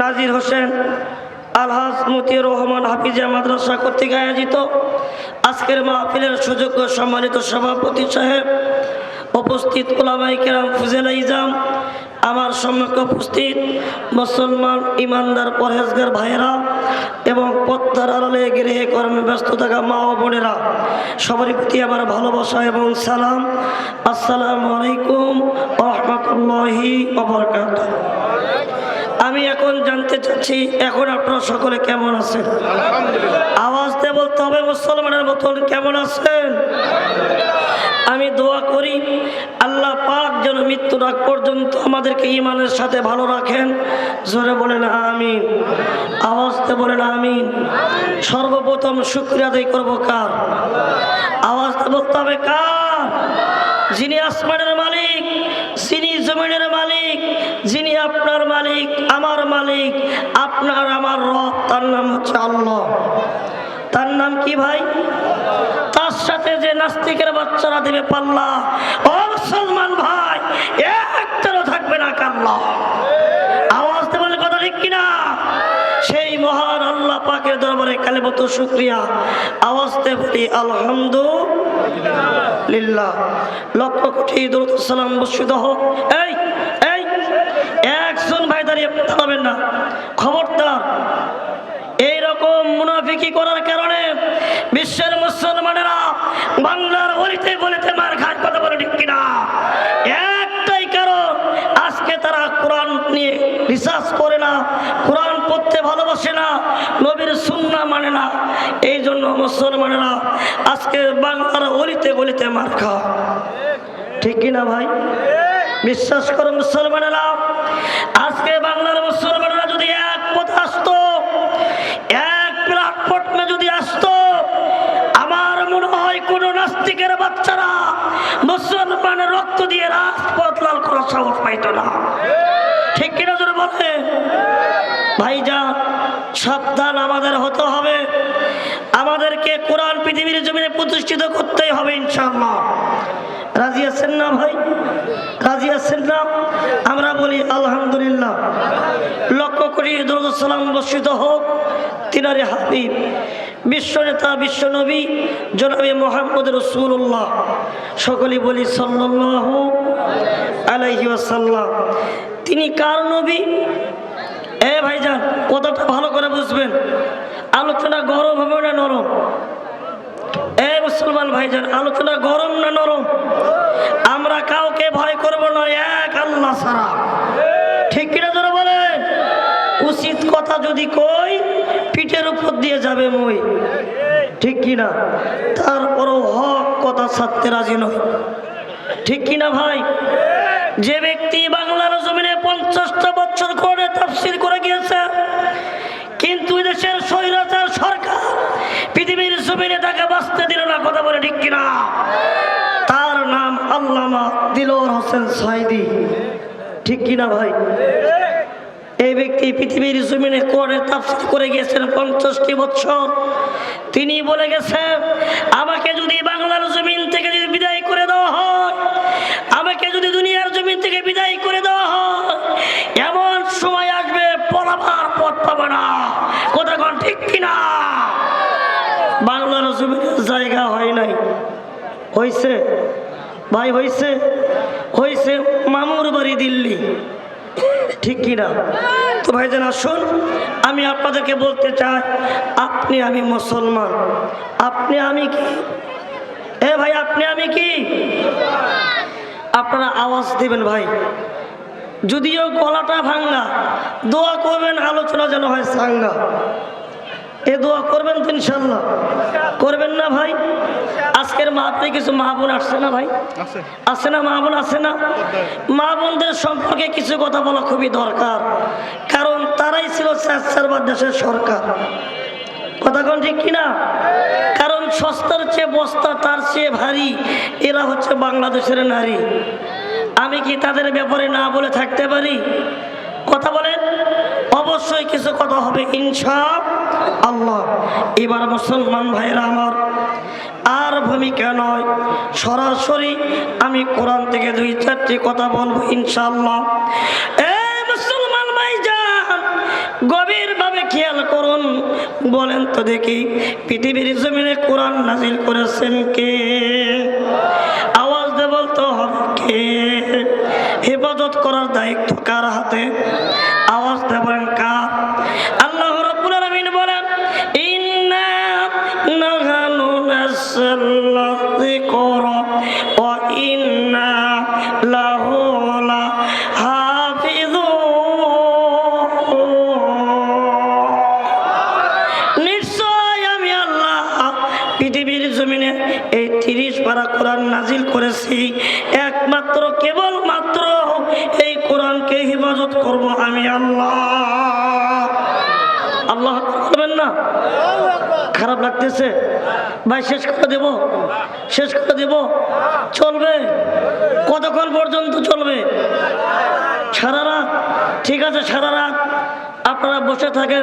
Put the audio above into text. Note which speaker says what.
Speaker 1: নাজির হোসেন আলহাজ মতিউর রহমান হাফিজা মাদ্রাসা কর্তৃক আয়োজিত আজকের মাহফিলের সুযোগ্য সম্মানিত সভাপতি সাহেব উপস্থিত ওলামাই কেরাম ফুজেলা ইজাম, আমার সম্মুখে উপস্থিত মুসলমান ইমানদার পরহেজগার ভাইয়েরা এবং পদ্মার আড়ালে গৃহে কর্মে ব্যস্ত থাকা মা ও বোনেরা, সবারই প্রতি আমার ভালোবাসা এবং সালাম। আসসালামু আলাইকুম রহমতুল্লাহি আমি এখন জানতে চাচ্ছি, এখন আপনারা সকলে কেমন আছেন? আওয়াজ দিয়ে বলতে হবে, মুসলমানের মতন কেমন আছেন? আমি দোয়া করি, আল্লাহ পাক যেন মৃত্যুর আগ পর্যন্ত আমাদেরকে ইমানের সাথে ভালো রাখেন। জোরে বলেন আমিন। আওয়াজতে বলেন আমিন। সর্বপ্রথম শুক্রিয়া আদায় করব কার? আওয়াজতে বলতে হবে কার? যিনি আসমানের মালিক যিনি জমিনের মালিক, যিনি আপনার মালিক, আমার মালিক, আপনার আমার রব, তার নাম হচ্ছে আল্লাহ। তার নাম কি ভাই? তার সাথে যে নাস্তিকের বাচ্চারা দেবে পাল্লা। ও মুসলমান ভাই একটারও থাকবে না কাল্লা আওয়াজ দেবেন কথা ঠিক কিনা সেই মহান আল্লাহ পাকের দরবারে কালে মতো শুক্রিয়া আওয়াজতে বলি আলহামদুলিল্লাহ। লক্ষ কোটি দরুদ সালাম বসিত হোক। এই এই, একজন ভাই দাঁড়িয়ে দাঁড়াবেন না। খবরদার, এইরকম মুনাফিকি করার কারণে বিশ্বের মুসলমানেরা বাংলার অলিতে গলিতে মার খায় কথা বলে ঠিক কিনা? একটাই কারণ, আজকে তারা কোরআন নিয়ে রিসার্চ করে না কোরআন পড়তে ভালোবাসে না, নবীর সুন্না মানে না এই জন্য মুসলমানেরা আজকে বাংলার অলিতে গলিতে মার খায় ঠিক কিনা ভাই? বিশ্বাস করো মুসলমানেরা, আজকে বাংলার মুসলমানেরা যদি এক পথ আসতো, এক প্ল্যাটফর্মে যদি আসতো, আমার মনে হয় কোন নাস্তিকের বাচ্চারা মুসলমানের রক্ত দিয়ে রাজপথ লাল করার সাহস পাইত না। ঠিক কিনা যদি বলে সাবধান আমাদের হতে হবে। আমাদেরকে কোরআন পৃথিবীর জমিনে প্রতিষ্ঠিত করতেই হবে ইনশাআল্লাহ। রাজি আছেন না ভাই? রাজি আছেন না? আমরা বলি আলহামদুলিল্লাহ। লক্ষ্য করি সালাম বর্ষিত হোক তিনারে হাবিব, বিশ্ব নেতা, বিশ্ব নবী, জনাবে মোহাম্মদ রসুল্লাহ সকলে বলি সাল্লাহ আলাইহি আসাল্লাম তিনি কার নবী? এ ভাইজান, কথাটা ভালো করে বুঝবেন। আলোচনা গরম হবে না নরম? এ মুসলমান ভাইজান, আলোচনা গরম না নরম? আমরা কাউকে ভয় করব না, এক আল্লাহ সারা ঠিক কিনা যারা বলেন? উচিত কথা যদি কই, পিঠের উপর দিয়ে যাবে মই। ঠিক কিনা? তারপরও হক কথা ছাড়তে রাজি নয়। ঠিক কিনা ভাই? যে ব্যক্তি বাংলার জমিনে পঞ্চাশটা বছর করে তাফসির করে গিয়েছে, কিন্তু দেশের স্বৈরাচার সরকার পৃথিবীর জমিনে তাকে বাঁচতে দিল না, কথা বলে ঠিক কিনা? তার নাম আল্লামা দিলওয়ার হোসেন সাইদি। ঠিক কিনা ভাই? এই ব্যক্তি পৃথিবীর জমিনে করে তাফসির করে গিয়েছেন পঞ্চাশটি বছর। তিনি বলে গেছেন, আমাকে যদি বাংলার জমিন থেকে যদি কোন বাংলার জমিনের জায়গা হয় নাই। হইছে? ভাই, হইছে? হইছে মামুর বাড়ি দিল্লি। ঠিক কিনা তো ভাইজান, আসুন। আমি আপনাদেরকে বলতে চাই, আপনি আমি মুসলমান। আপনি আমি কি? এ ভাই, আপনি আমি কি? আপনারা আওয়াজ দিবেন ভাই। যদিও গলাটা ভাঙ্গা দোয়া করবেন, আলোচনা যেন হয় সাঙ্গা। দোয়া করবেন তো ইনশাল্লাহ করবেন না ভাই? আজকের মাহফিলে কিছু মা বোন আসছে না ভাই? আছে না মা বোন আছে না? মা বোনদের সম্পর্কে কিছু কথা বলা খুবই দরকার। কারণ তারাই ছিল স্যার দেশের সরকার। কথা কোন ঠিক কিনা? কারণ সস্তার চেয়ে বস্তা তার চেয়ে ভারী এরা হচ্ছে বাংলাদেশের নারী। আমি কি তাদের ব্যাপারে না বলে থাকতে পারি? কথা বলেন। অবশ্যই কিছু কথা হবে ইনশা আল্লাহ, এবার মুসলমান ভাইরা আমার আর ভূমিকা নয়। সরাসরি আমি কোরআন থেকে দুই, চারটি কথা বলব ইনশাআল্লাহ। এ মুসলমান ভাইজান খেয়াল করুন। বলেন তো দেখি, পৃথিবীর জমিনে কোরআন নাজিল করেছেন কে? আওয়াজ দে বলতে হবে কে? হেফাজত করার দায়িত্ব কার হাতে? আওয়াজ দেবেন নিশ্চয় আমি আল্লাহ পৃথিবীর জমিনে এই তিরিশ পারা কোরআন নাজিল করেছি। একমাত্র কেবল মাত্র এই কোরআনকে হেফাজত করব আমি আল্লাহ। আল্লাহ করবেন না? খারাপ লাগতেছে। ভাই, শেষ করে দেব। শেষ করে দেব। চলবে। কতক্ষণ পর্যন্ত চলবে? সারা রাত। ঠিক আছে, সারা রাত। আপনারা বসে থাকেন।